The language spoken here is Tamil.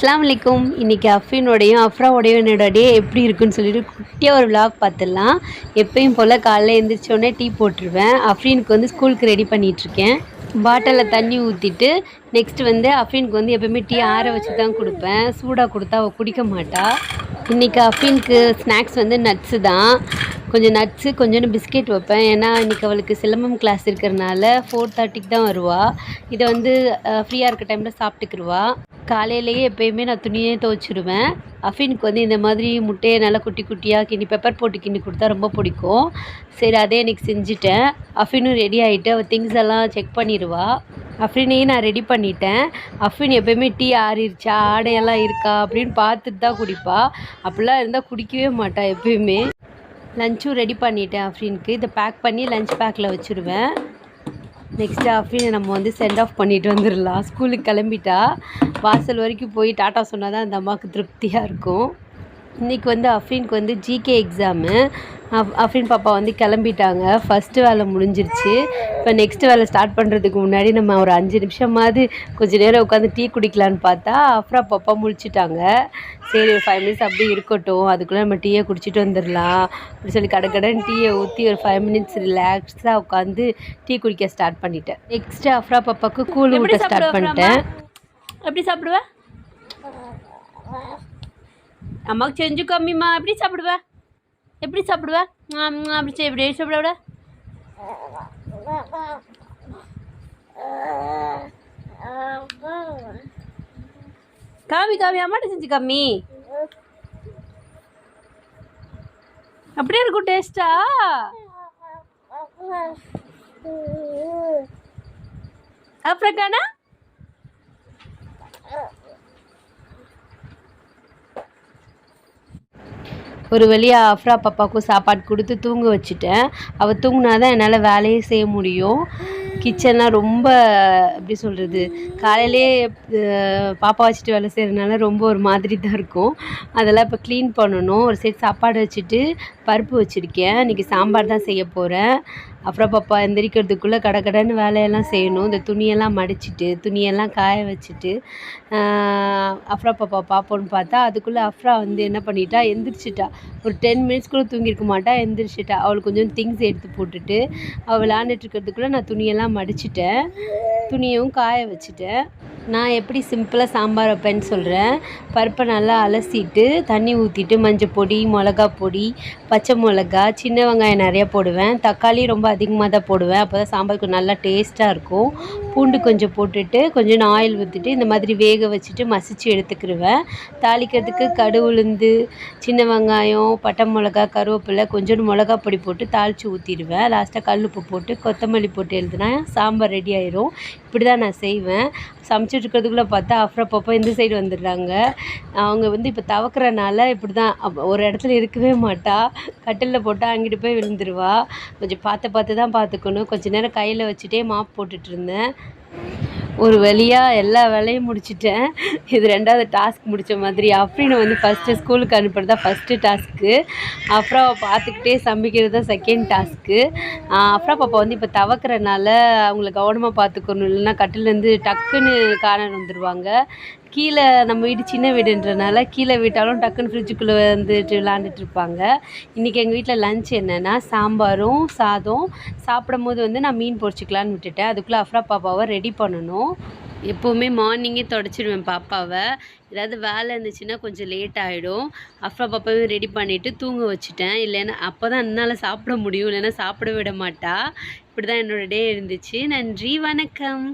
அஸ்லாம் வலைக்கும் இன்றைக்கி அஃபினோடையும் அஃப்ராவோடையும் என்னோட டே எப்படி இருக்குன்னு சொல்லிட்டு குட்டியாக ஒரு vlog பார்த்துடலாம். எப்பயும் போல் காலைல எழுந்திரிச்சோடனே டீ போட்டுருவேன். அஃப்ரீனுக்கு வந்து ஸ்கூலுக்கு ரெடி பண்ணிகிட்ருக்கேன் பாட்டிலில் தண்ணி ஊற்றிட்டு நெக்ஸ்ட் வந்து அஃப்ரீனுக்கு வந்து எப்பயுமே டீ ஆற வச்சு தான் கொடுப்பேன். சூடாக கொடுத்தா அவள் குடிக்க மாட்டாள் இன்றைக்கி அஃப்ரீனுக்கு ஸ்நாக்ஸ் வந்து நட்ஸு தான். கொஞ்சம் நட்ஸு கொஞ்சோண்டு பிஸ்கெட் வைப்பேன். ஏன்னா இன்றைக்கி அவளுக்கு சிலம்பம் கிளாஸ் இருக்கிறனால ஃபோர் தேர்ட்டிக்கு தான் வருவாள் இதை வந்து ஃப்ரீயாக இருக்க டைமில் சாப்பிட்டுக்கிருவா. காலையிலேயே எப்பயுமே நான் துணியே துவைச்சிடுவேன். அஃபினுக்கு வந்து இந்த மாதிரி முட்டையை நல்லா குட்டி குட்டியாக கிண்டி பெப்பர் போட்டு கிண்டி கொடுத்தா ரொம்ப பிடிக்கும். சரி அதே எனக்கு செஞ்சுட்டேன். அஃபினும் ரெடி ஆகிட்டு அவள் திங்ஸ் எல்லாம் செக் பண்ணிடுவா. அஃபினையும் நான் ரெடி பண்ணிட்டேன். அஃபின் எப்பயுமே டீ ஆறிடுச்சா ஆடையெல்லாம் இருக்கா அப்படின்னு பார்த்துட்டு தான் குடிப்பா. அப்படிலாம் இருந்தால் குடிக்கவே மாட்டா எப்பயுமே. லஞ்சும் ரெடி பண்ணிட்டேன் அஃப்ரீனுக்கு. இதை பேக் பண்ணி லஞ்ச் பேக்கில் வச்சுருவேன். நெக்ஸ்ட்டு அஃப்ரீனை நம்ம வந்து சென்ட் ஆஃப் பண்ணிட்டு வந்துடலாம். ஸ்கூலுக்கு கிளம்பிட்டா வாசல் வரைக்கும் போய் டாட்டா சொன்னால் தான் அந்த அம்மாவுக்கு திருப்தியாக இருக்கும். இன்றைக்கி வந்து அஃப்ரீனுக்கு வந்து ஜிகே எக்ஸாமு அஃப் அஃப்ரீன் பாப்பா வந்து கிளம்பிட்டாங்க. ஃபஸ்ட்டு வேலை முடிஞ்சிருச்சு. இப்போ நெக்ஸ்ட் வேலை ஸ்டார்ட் பண்ணுறதுக்கு முன்னாடி நம்ம ஒரு அஞ்சு நிமிஷமாவது கொஞ்ச நேரம் உட்காந்து டீ குடிக்கலான்னு பார்த்தா அஃப்ரா பாப்பா முழிச்சிட்டாங்க. சரி ஒரு ஃபைவ் மினிட்ஸ் அப்படியே இருக்கட்டும். அதுக்குள்ளே நம்ம டீயை குடிச்சிட்டு வந்துடலாம். அப்படி சொல்லி கடை கடன் டீயை ஊற்றி ஒரு ஃபைவ் மினிட்ஸ் ரிலாக்ஸாக உட்காந்து டீ குடிக்க ஸ்டார்ட் பண்ணிட்டேன். நெக்ஸ்ட்டு அஃப்ரா பாப்பாவுக்கு கூழ் ஊட்ட ஸ்டார்ட் பண்ணிட்டேன். எப்படி சாப்பிடுவ? அம்மாவுக்கு செஞ்சு கம்மிம்மா. எப்படி சாப்பிடுவ? எப்படி சாப்பிடுவ? அப்படி செய் எப்படி சாப்பிட விட காமி காமி அம்மாட்ட செஞ்சு காமி அப்படியே இருக்கும் டேஸ்டா கண்ணா? ஒரு வழியாக அஃப்ரா பாப்பாவுக்கும் சாப்பாடு கொடுத்து தூங்க வச்சுட்டேன். அவள் தூங்கினா தான் என்னால் வேலையே செய்ய முடியும். கிச்சன்லாம் ரொம்ப எப்படி சொல்கிறது காலையிலே பாப்பா வச்சுட்டு வேலை செய்கிறதுனால ரொம்ப ஒரு மாதிரி தான் இருக்கும். அதெல்லாம் இப்போ க்ளீன் பண்ணணும். ஒரு சைடு சாப்பாடு வச்சுட்டு பருப்பு வச்சுருக்கேன். இன்றைக்கி சாம்பார் தான் செய்ய போகிறேன் அப்புறம் பாப்பா எந்திரிக்கிறதுக்குள்ளே கடகடன்னு வேலையெல்லாம் செய்யணும். இந்த துணியெல்லாம் மடிச்சிட்டு துணியெல்லாம் காய வச்சுட்டு அப்புறம் அஃப்ரா பாப்பா பார்ப்போன்னு பார்த்தா அதுக்குள்ளே அஃப்ரா வந்து என்ன பண்ணிட்டா எந்திரிச்சிட்டா. ஒரு டென் மினிட்ஸ் கூட தூங்கியிருக்க மாட்டா. எந்திரிச்சிட்டா. அவளுக்கு கொஞ்சம் திங்ஸ் எடுத்து போட்டுட்டு அவள் விளாண்டுட்டு இருக்கிறதுக்குள்ளே நான் துணியெல்லாம் மடிச்சிட்டேன். துணியும் காய வச்சுட்டேன். நான் எப்படி சிம்பிளாக சாம்பார் வைப்பேன்னு சொல்கிறேன் பருப்பை நல்லா அலசிட்டு தண்ணி ஊற்றிட்டு மஞ்சள் பொடி மிளகா பொடி பச்சை மிளகா சின்ன வெங்காயம் நிறையா போடுவேன். தக்காளி ரொம்ப அதிகமாக தான் போடுவேன். அப்போ தான் சாம்பாருக்கு நல்லா டேஸ்ட்டாக இருக்கும். பூண்டு கொஞ்சம் போட்டுட்டு கொஞ்சம் ஆயில் ஊற்றிட்டு இந்த மாதிரி வேக வச்சுட்டு மசிச்சு எடுத்துக்கிடுவேன் தாளிக்கிறதுக்கு கடு உளுந்து சின்ன வெங்காயம் பட்டை மிளகா கருவேப்பிலை கொஞ்சோண்டு மிளகா பொடி போட்டு தாளித்து ஊற்றிடுவேன் லாஸ்ட்டாக கல் உப்பு போட்டு கொத்தமல்லி போட்டு எழுதுனா சாம்பார் ரெடி ஆயிரும். இப்படி தான் நான் செய்வேன். சமைச்சிட்டு இருக்கிறதுக்குள்ளே பார்த்தா அப்புறப்பப்போ இந்த சைடு வந்துடுறாங்க. அவங்க வந்து இப்போ தவக்கிறனால இப்படி தான் ஒரு இடத்துல இருக்கவே மாட்டா. கட்டிலில் போட்டால் அங்கிட்டு போய் விழுந்துருவா. கொஞ்சம் பார்த்து பார்த்து தான் பார்த்துக்கணும். கொஞ்ச நேரம் கையில் வச்சுட்டே மாப் போட்டுட்டு இருந்தேன். ஒரு வழியாக எல்லா வேலையும் முடிச்சிட்டேன். இது ரெண்டாவது டாஸ்க் முடித்த மாதிரி. அப்படின்னு வந்து ஃபஸ்ட்டு ஸ்கூலுக்கு அனுப்புகிறது தான் ஃபஸ்ட்டு டாஸ்க்கு அப்புறம் பார்த்துக்கிட்டே சமைக்கிறது தான் செகண்ட் டாஸ்க்கு அப்புறம் பாப்பா வந்து இப்போ தவக்கிறனால அவங்கள கவனமாக பார்த்துக்கணும் இல்லைன்னா கட்டிலேருந்து டக்குன்னு காண வந்துடுவாங்க கீழே நம்ம வீடு சின்ன வீடுன்றனால கீழே விட்டாலும் டக்குன்னு ஃப்ரிட்ஜுக்குள்ளே வந்துட்டு விளாண்டுட்டு இருப்பாங்க இன்றைக்கி எங்கள் வீட்டில் லஞ்ச் என்னென்னா சாம்பாரும் சாதம். சாப்பிடும் போது வந்து நான் மீன் பொறிச்சிக்கலான்னு விட்டுட்டேன். அதுக்குள்ளே அஃப்ரா பாப்பாவை ரெடி பண்ணணும். எப்போவுமே மார்னிங்கே தொடச்சிடுவேன் பாப்பாவை. ஏதாவது வேலை இருந்துச்சுன்னா கொஞ்சம் லேட் ஆகிடும் அஃப்ரா பாப்பாவையும் ரெடி பண்ணிவிட்டு தூங்க வச்சுட்டேன். இல்லைன்னா அப்போ தான் என்னால் சாப்பிட முடியும். இல்லைன்னா சாப்பிட விட மாட்டா. இப்படி தான் என்னோடய டே இருந்துச்சு. நன்றி வணக்கம்.